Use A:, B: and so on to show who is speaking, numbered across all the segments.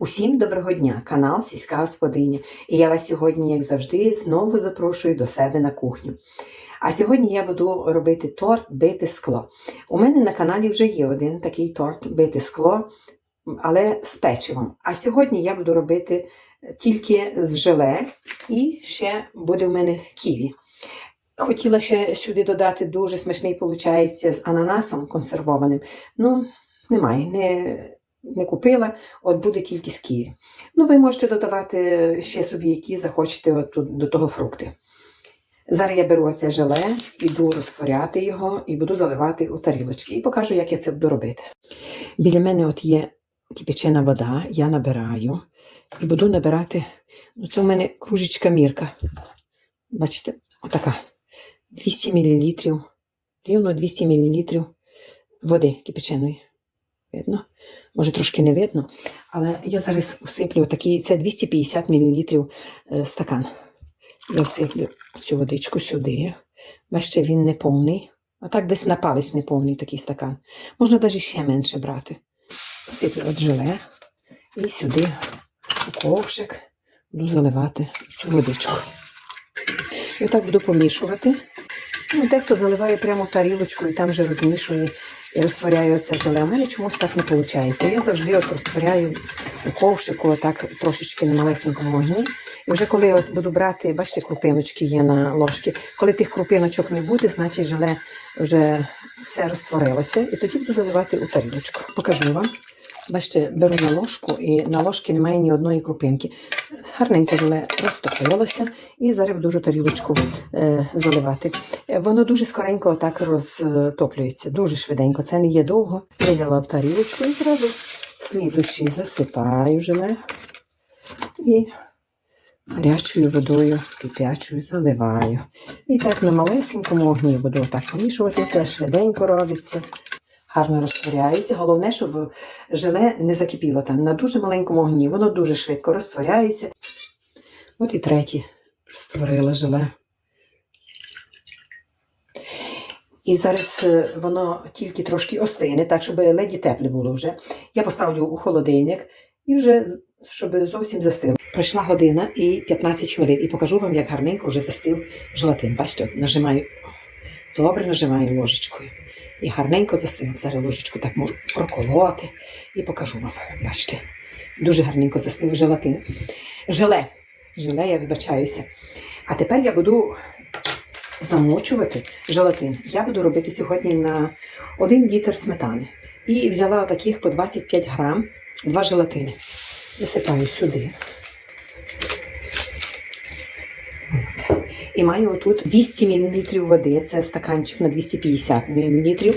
A: Усім доброго дня, канал Сільська Господиня. І я вас сьогодні, як завжди, знову запрошую до себе на кухню. А сьогодні я буду робити торт бите скло. У мене на каналі вже є один такий торт бите скло, але з печивом. А сьогодні я буду робити тільки з желе і ще буде в мене ківі. Хотіла ще сюди додати дуже смачний, виходить, з ананасом консервованим. Ну, немає, не, не купила, от буде тільки з ківі. Ну, ви можете додавати ще собі, які захочете от тут, до того фрукти. Зараз я беру оце желе, іду розтворяти його і буду заливати у тарілочки. І покажу, як я це буду робити. Біля мене от є кипячена вода, я набираю і буду набирати. Ну, це у мене кружечка мірка. Бачите, отака. 200 мл, рівно 200 мл води кипяченої. Видно? Може, трошки не видно, але я зараз усиплю такий, це 250 мл стакан. Я всиплю цю водичку сюди. Бачите, він не повний. А так десь на палець не повний такий стакан. Можна навіть ще менше брати. Сиплю от желе і сюди у ковшик буду заливати цю водичку. І отак буду помішувати. Ну, дехто заливає прямо тарілочку і там вже розмішує і розтворяю це желе. У мене чомусь так не виходить. Я завжди от розтворяю у ковшику, так трошечки на малесенькому вогні. І вже коли от буду брати, бачите, крупиночки є на ложці. Коли тих крупиночок не буде, значить желе вже все розтворилося. І тоді буду заливати у тарілочку. Покажу вам. Бачите, беру на ложку, і на ложці немає ні одної крупинки. Гарненько розтопилося, і зараз буду вже тарілочку е, заливати. Е, Воно дуже скоренько так розтоплюється, дуже швиденько. Це не є довго. Виляла в тарілочку і зразу слідущий засипаю желе і гарячою водою кипячою заливаю. І так на малесенькому огні буду так помішувати, це швиденько робиться. Гарно розтворяється. Головне, щоб желе не закипіло там на дуже маленькому огні. Воно дуже швидко розтворяється. От і третє розтворила желе. І зараз е, воно тільки трошки остине, так, щоб леді тепле було вже. Я поставлю у холодильник і вже, щоб зовсім застило. Пройшла година і 15 хвилин, і покажу вам, як гарненько вже застив желатин. Бачите, нажимаю, добре нажимаю ложечкою. І гарненько застиг. Зараз ложечку так можу проколоти і покажу вам. Бачите, дуже гарненько застив желатин. Желе. Желе, я вибачаюся. А тепер я буду замочувати желатин. Я буду робити сьогодні на 1 літр сметани. І взяла таких по 25 грам, два желатини. Висипаю сюди. І маю отут 200 мл води, це стаканчик на 250 мл,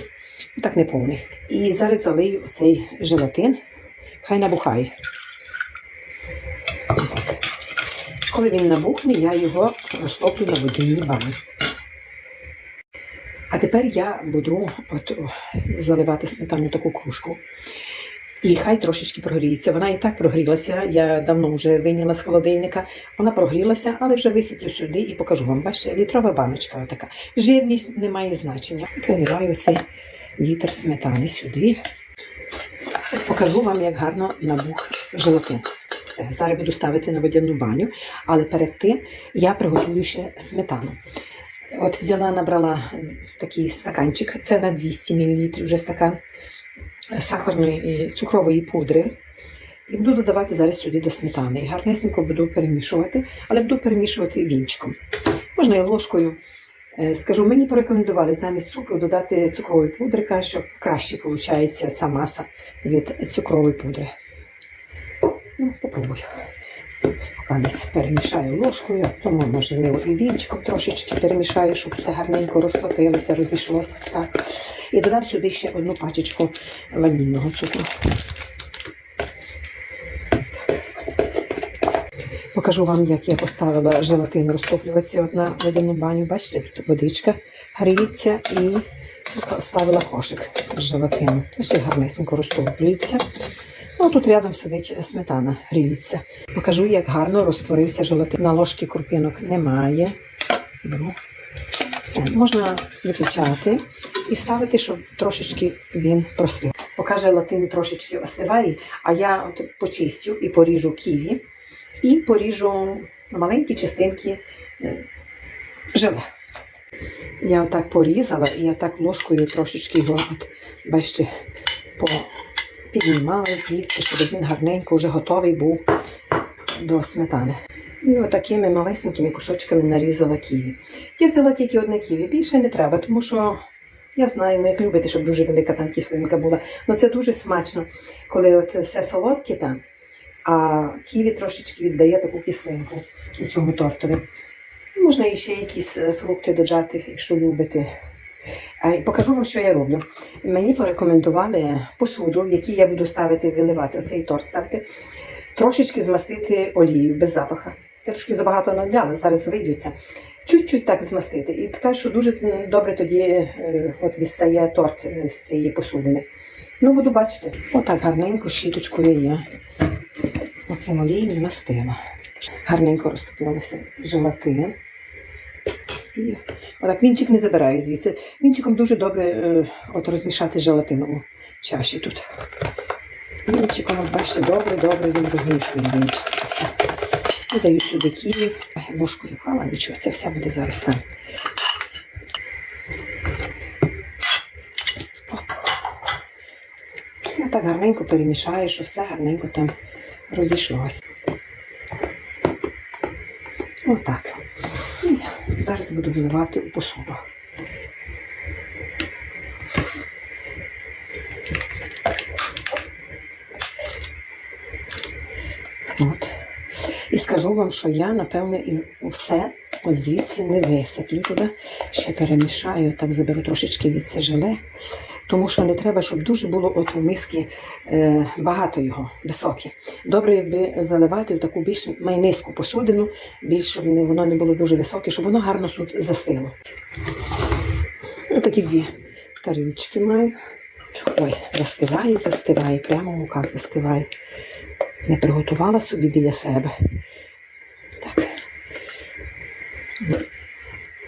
A: так не повний. І зараз залию цей желатин, хай набухає. Коли він набухне, я його розтоплю на водяній бані. А тепер я буду от, заливати сметану таку кружку. І хай трошечки прогріється. Вона і так прогрілася. Я давно вже вийняла з холодильника. Вона прогрілася, але вже висиплю сюди і покажу вам. Бачите, літрова баночка така. Жирність не має значення. Поливаю цей літр сметани сюди. Покажу вам, як гарно набух желатин. Зараз буду ставити на водяну баню, але перед тим я приготую ще сметану. От взяла, набрала такий стаканчик, це на 200 мл вже стакан сахарної і цукрової пудри. І буду додавати зараз сюди до сметани. І гарнесенько буду перемішувати, але буду перемішувати вінчиком. Можна і ложкою. Е, Скажу, мені порекомендували замість цукру додати цукрової пудри, кажуть, що краще виходить ця маса від цукрової пудри. Ну, попробую. Поки перемішаю ложкою, тому можливо і вінчиком трошечки перемішаю, щоб все гарненько розтопилося, розійшлося. Так. І додам сюди ще одну пачечку ванільного цукру. Покажу вам, як я поставила желатин розтоплюватися на водяну баню. Бачите, тут водичка гріється і поставила кошик з желатину. Бачите, гарнесенько розтоплюється. Ну, тут рядом сидить сметана, гріється. Покажу, як гарно розтворився желатин. На ложки крупинок немає. Беру. Все, можна виключати і ставити, щоб трошечки він простив. Поки желатин трошечки остиває, а я от почистю і поріжу ківі, і поріжу маленькі частинки е, желе. Я отак порізала і я так ложкою трошечки його, от, бачите, по, піднімала звідти, щоб він гарненько вже готовий був до сметани. І отакими малесенькими кусочками нарізала ківі. Я взяла тільки одне ківі, більше не треба, тому що я знаю, ну, як любите, щоб дуже велика там кислинка була. Ну це дуже смачно, коли от все солодке там, а ківі трошечки віддає таку кислинку у цьому тортові. Можна ще якісь е, фрукти додати, якщо любите. Покажу вам, що я роблю. Мені порекомендували посуду, в якій я буду ставити, виливати оцей торт ставити, трошечки змастити олією без запаха. Я трошки забагато наляла, зараз вийдуться. Чуть-чуть так змастити. І така, що дуже добре тоді е, от відстає торт е, з цієї посудини. Ну, буду бачити. Отак гарненько щіточкою я оцим олієм змастила. Гарненько розтопилося желатин. І отак вінчик не забираю звідси. Вінчиком дуже добре е, от розмішати желатин у чаші тут. Вінчиком, от бачите, добре, добре він розмішує вінчик. Все. Додаю сюди ківі. Ложку запхала, нічого, це все буде зараз там. Я так гарненько перемішаю, що все гарненько там розійшлося. Отак. Зараз буду виливати у посуду. От. І скажу вам, що я, напевне, і все ось звідси не висиплю туди. Ще перемішаю, так заберу трошечки від це желе. Тому що не треба, щоб дуже було от у миски е, багато його, високе. Добре, якби заливати в таку більш майнизьку посудину, більш щоб не, воно не було дуже високе, щоб воно гарно тут застило. Ось такі дві тарілочки маю. Ой, застиває, застиває, прямо в руках застиває. Не приготувала собі біля себе. Так.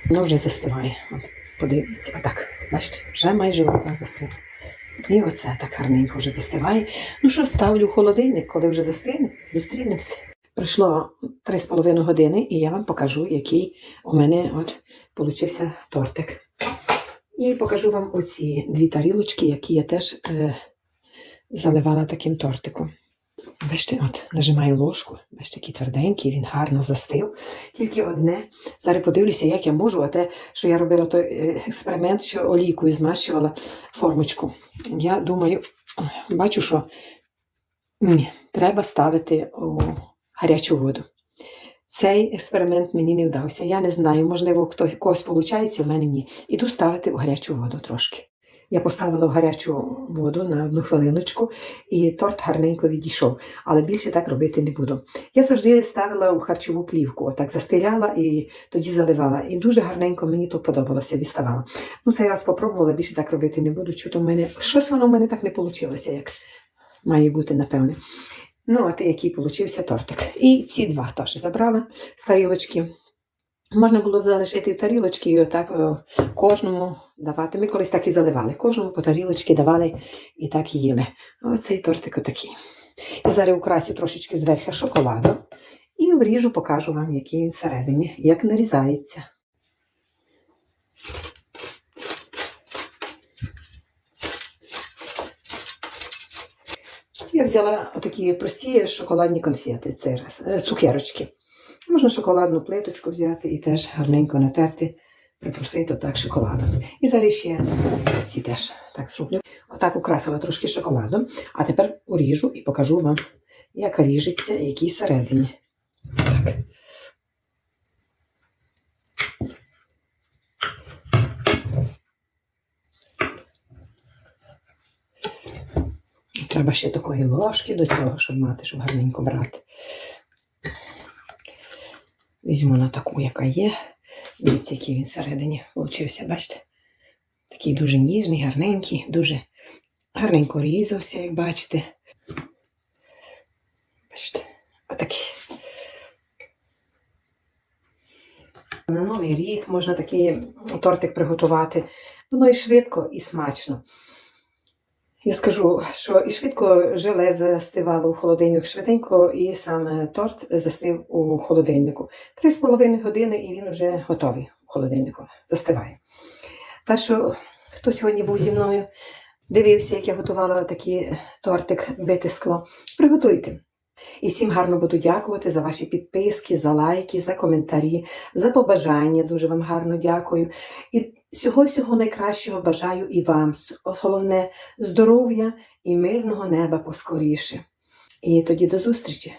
A: Воно вже застиває. Подивіться, отак. Бачите, вже майже в руках застило. І оце так гарненько вже застиває. Ну що, ставлю холодильник, коли вже застигне, зустрінемося. Пройшло 3,5 години, і я вам покажу, який у мене от получився тортик. І покажу вам оці дві тарілочки, які я теж е, заливала таким тортиком. Бачите, от нажимаю ложку, бачите, такий тверденький, він гарно застив. Тільки одне. Зараз подивлюся, як я можу, а те, що я робила той е, експеримент, що олійкою змащувала формочку. Я думаю, бачу, що ні, треба ставити у гарячу воду. Цей експеримент мені не вдався. Я не знаю, можливо, хто, когось виходить, в мене ні. Іду ставити у гарячу воду трошки. Я поставила в гарячу воду на одну хвилиночку, і торт гарненько відійшов, але більше так робити не буду. Я завжди ставила в харчову плівку, отак застеляла і тоді заливала. І дуже гарненько мені то подобалося, діставала. Ну, цей раз спробувала, більше так робити не буду. Чути в мене щось воно в мене так не вийшло, як має бути, напевне. Ну, от який получився тортик. І ці два теж забрала з тарілочки. Можна було залишити в тарілочки і отак кожному давати. Ми колись так і заливали. Кожному по тарілочки давали і так їли. Оцей тортик отакий. І зараз украсю трошечки зверху шоколаду і вріжу, покажу вам, який він всередині, як нарізається. Я взяла отакі прості шоколадні конфети, цей раз, е, цукерочки. Можна шоколадну плиточку взяти і теж гарненько натерти, притрусити отак шоколадом. І зараз ще ці теж так зроблю. Отак украсила трошки шоколадом, а тепер уріжу і покажу вам, як ріжеться і який всередині. Так. Треба ще такої ложки до цього, щоб мати, щоб гарненько брати. Візьму на таку, яка є. Дивіться, який він всередині получився, бачите? Такий дуже ніжний, гарненький, дуже гарненько різався, як бачите. Бачите, отакий. На Новий рік можна такий тортик приготувати. Воно і швидко, і смачно. Я скажу, що і швидко желе застивало у холодильнику швиденько, і саме торт застив у холодильнику. Три з половиною години і він вже готовий у холодильнику, застиває. Так що, хто сьогодні був зі мною, дивився, як я готувала такий тортик бите скло, приготуйте. І всім гарно буду дякувати за ваші підписки, за лайки, за коментарі, за побажання. Дуже вам гарно дякую. І всього-всього найкращого бажаю і вам. Головне здоров'я і мирного неба поскоріше. І тоді до зустрічі!